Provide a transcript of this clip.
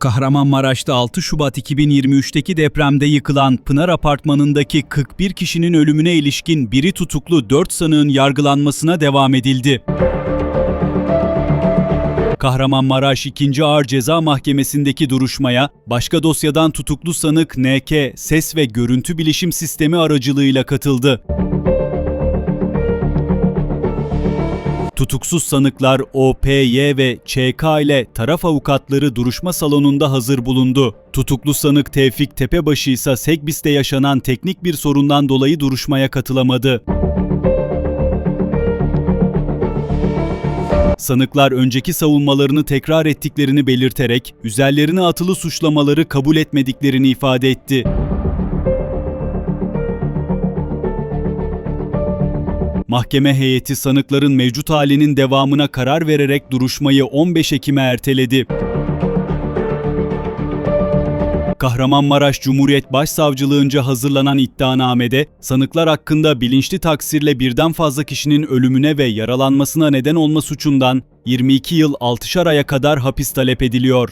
Kahramanmaraş'ta 6 Şubat 2023'teki depremde yıkılan Pınar Apartmanı'ndaki 41 kişinin ölümüne ilişkin biri tutuklu 4 sanığın yargılanmasına devam edildi. Kahramanmaraş 2. Ağır Ceza Mahkemesi'ndeki duruşmaya başka dosyadan tutuklu sanık NK ses ve görüntü bilişim sistemi aracılığıyla katıldı. Tutuksuz sanıklar OPY ve ÇK ile taraf avukatları duruşma salonunda hazır bulundu. Tutuklu sanık Tevfik Tepebaşı ise Segbis'te yaşanan teknik bir sorundan dolayı duruşmaya katılamadı. Sanıklar önceki savunmalarını tekrar ettiklerini belirterek üzerlerine atılı suçlamaları kabul etmediklerini ifade etti. Mahkeme heyeti sanıkların mevcut halinin devamına karar vererek duruşmayı 15 Ekim'e erteledi. Kahramanmaraş Cumhuriyet Başsavcılığınca hazırlanan iddianamede sanıklar hakkında bilinçli taksirle birden fazla kişinin ölümüne ve yaralanmasına neden olma suçundan 22 yıl 6'şar aya kadar hapis talep ediliyor.